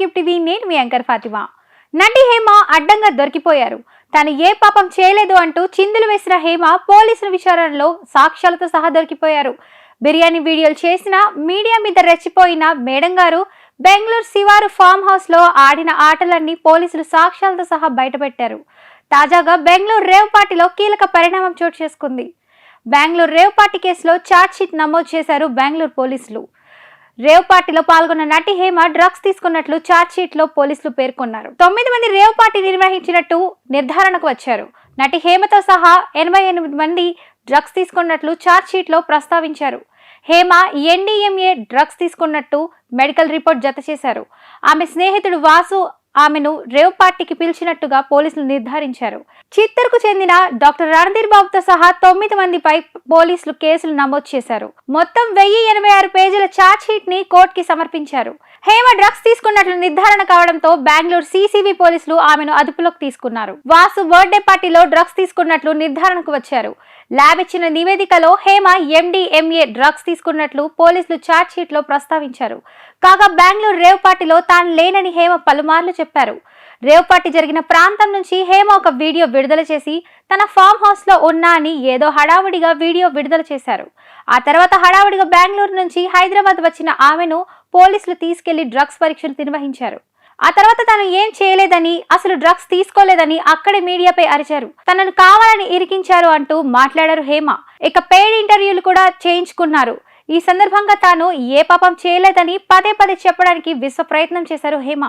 To TV నేను మీ anchor Fatima. నటి హేమ అడ్డంగా దొరికిపోయారు. తను ఏ పాపం చేయలేదు అంటూ చిందులు వేసిన హేమ పోలీసుల విచారణలో సాక్ష్యాలతో సహా దొరికిపోయారు. బిర్యానీ వీడియోలు చేసిన మీడియా మీద రెచ్చిపోయిన మేడం గారు బెంగళూరు శివారు ఫామ్ హౌస్లో ఆడిన ఆటలన్నీ పోలీసులు సాక్ష్యాలతో సహా బయటపెట్టారు. తాజాగా బెంగళూరు రేవ్ పార్టీలో కీలక పరిణామం చోటు చేసుకుంది. బెంగళూరు రేవ్ పార్టీ కేసులో ఛార్జ్ షీట్ నమోదు చేశారు బెంగళూరు పోలీసులు. రేవ్ పార్టీలో పాల్గొన్న నటి హేమ డ్రగ్స్ తీసుకున్నట్లు ఛార్జ్ షీట్లో పోలీసులు పేర్కొన్నారు. తొమ్మిది మంది రేవ్ పార్టీ నిర్వహించినట్టు నిర్ధారణకు వచ్చారు. నటి హేమతో సహా ఎనభై ఎనిమిది మంది డ్రగ్స్ తీసుకున్నట్లు ఛార్జ్ షీట్లో ప్రస్తావించారు. హేమ ఎన్డీఎంఏ డ్రగ్స్ తీసుకున్నట్టు మెడికల్ రిపోర్ట్ జత చేశారు. ఆమె స్నేహితుడు వాసు ఆమెను రేవ్ పార్టీకి పిలిచినట్టుగా పోలీసులు నిర్ధారించారు. చిత్తూరుకు చెందిన డాక్టర్ రణధీర్ బాబుతో సహా తొమ్మిది మందిపై పోలీసులు కేసులు నమోదు చేశారు. మొత్తం వెయ్యి ఎనభై ఆరు పేజీల ఛార్జ్ షీట్ని కోర్టుకి సమర్పించారు. హేమ డ్రగ్స్ తీసుకున్నట్లు నిర్ధారణ కావడంతో బెంగళూరు సీసీబీ పోలీసులు ఆమెను అదుపులోకి తీసుకున్నారు. వాసు బర్త్డే పార్టీలో డ్రగ్స్ తీసుకున్నట్లు నిర్ధారణకు వచ్చారు. ల్యాబ్ ఇచ్చిన నివేదికలో హేమ ఎండిఎంఏ డ్రగ్స్ తీసుకున్నట్లు పోలీసులు ఛార్జ్ షీట్లో ప్రస్తావించారు. కాగా బెంగళూరు రేవ్ పార్టీలో తాను లేనని హేమ పలుమార్లు చెప్పారు. రేవ్ పార్టీ జరిగిన ప్రాంతం నుంచి హేమ ఒక వీడియో విడుదల చేసి తన ఫామ్ హౌస్లో ఉన్నా అని ఏదో హడావుడిగా వీడియో విడుదల చేశారు. ఆ తర్వాత హడావుడిగా బెంగళూరు నుంచి హైదరాబాద్ వచ్చిన ఆమెను పోలీసులు తీసుకెళ్ళి డ్రగ్స్ పరీక్షలు నిర్వహించారు. ఆ తర్వాత తను ఏం చేయలేదని అసలు డ్రగ్స్ తీసుకోలేదని అక్కడే మీడియాపై అరిచారు. తనను కావాలని ఇరికించారు అంటూ మాట్లాడారు హేమ. ఇక పెయిడ్ ఇంటర్వ్యూలు కూడా చేయించుకున్నారు. ఈ సందర్భంగా తాను ఏ పాపం చేయలేదని పదే పదే చెప్పడానికి విశ్వ ప్రయత్నం చేశారు హేమ.